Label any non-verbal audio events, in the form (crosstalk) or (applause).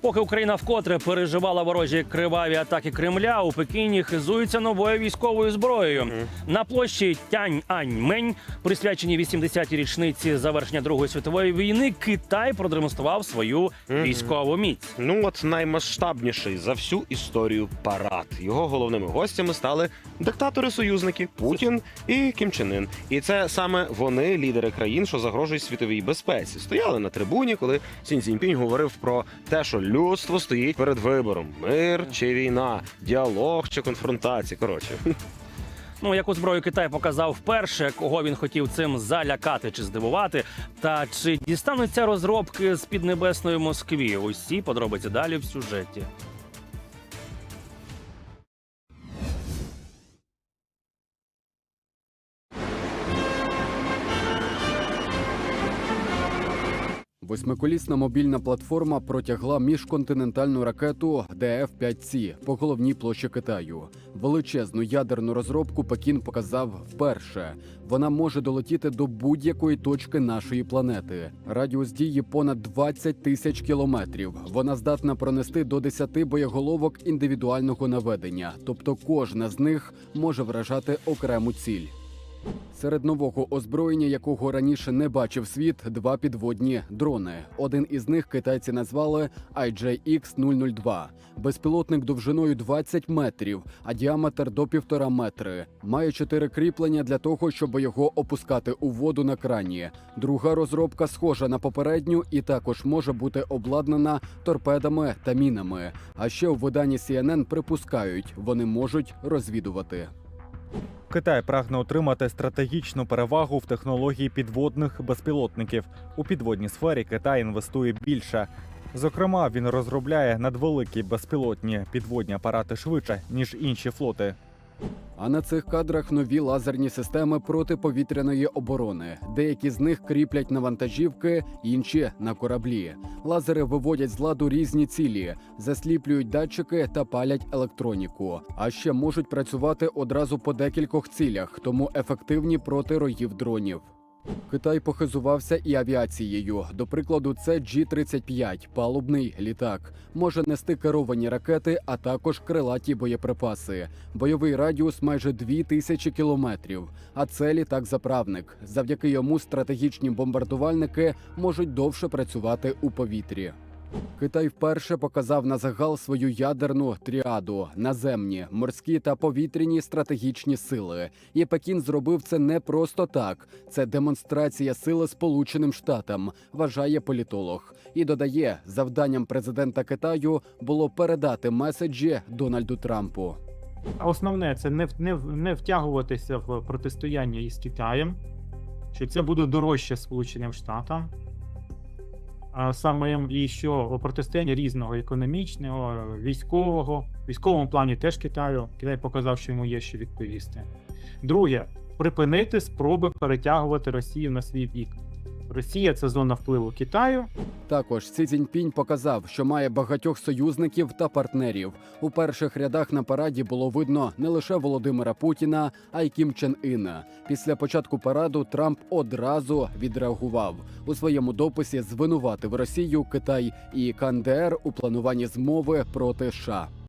Поки Україна вкотре переживала ворожі криваві атаки Кремля, у Пекіні хизуються новою військовою зброєю. На площі Тянь-Ань-Мень, присвяченій 80-й річниці завершення Другої світової війни, Китай продемонстрував свою військову міць. Ну от наймасштабніший за всю історію парад. Його головними гостями стали диктатори-союзники Путін і Кім Чен Ын. І це саме вони, лідери країн, що загрожують світовій безпеці. Стояли на трибуні, коли Сін Цзіньпінь говорив про те, що людство стоїть перед вибором: мир чи війна, діалог чи конфронтація. Коротше, (laughs) Ну, яку зброю Китай показав вперше, кого він хотів цим залякати чи здивувати, та чи дістануться розробки з піднебесної Москві? Усі подробиці далі в сюжеті. Восьмиколісна мобільна платформа протягла міжконтинентальну ракету ДФ-5С по головній площі Китаю. Величезну ядерну розробку Пекін показав вперше. Вона може долетіти до будь-якої точки нашої планети. Радіус дії понад 20 тисяч кілометрів. Вона здатна пронести до 10 боєголовок індивідуального наведення, тобто кожна з них може вражати окрему ціль. Серед нового озброєння, якого раніше не бачив світ, два підводні дрони. Один із них китайці назвали IJX-002. Безпілотник довжиною 20 метрів, а діаметр до півтора метри. Має чотири кріплення для того, щоб його опускати у воду на крані. Друга розробка схожа на попередню і також може бути обладнана торпедами та мінами. А ще у виданні CNN припускають, вони можуть розвідувати. Китай прагне отримати стратегічну перевагу в технології підводних безпілотників. У підводній сфері Китай інвестує більше. Зокрема, він розробляє надвеликі безпілотні підводні апарати швидше ніж інші флоти. А на цих кадрах нові лазерні системи протиповітряної оборони. Деякі з них кріплять на вантажівки, інші на кораблі. Лазери виводять з ладу різні цілі, засліплюють датчики та палять електроніку. А ще можуть працювати одразу по декількох цілях, тому ефективні проти роїв дронів. Китай похизувався і авіацією. До прикладу, це G-35 – палубний літак. Може нести керовані ракети, а також крилаті боєприпаси. Бойовий радіус майже 2000 кілометрів. А це літак-заправник. Завдяки йому стратегічні бомбардувальники можуть довше працювати у повітрі. Китай вперше показав на загал свою ядерну тріаду наземні, морські та повітряні стратегічні сили. І Пекін зробив це не просто так. Це демонстрація сили Сполученим Штатам, вважає політолог. І додає, завданням президента Китаю було передати меседжі Дональду Трампу. Основне це не, не, не втягуватися в протистояння із Китаєм, що це буде дорожче Сполученим Штатам. Саме і що протистояння різного економічного, військового. Військовому плані теж Китаю. Китай показав, що йому є що відповісти. Друге, припинити спроби перетягувати Росію на свій бік. Росія це зона впливу Китаю, Також Сі Цзіньпінь показав, що має багатьох союзників та партнерів. У перших рядах на параді було видно не лише Володимира Путіна, а й Кім Чен Іна. Після початку параду Трамп одразу відреагував у своєму дописі. Звинуватив Росію, Китай і КНДР у плануванні змови проти США.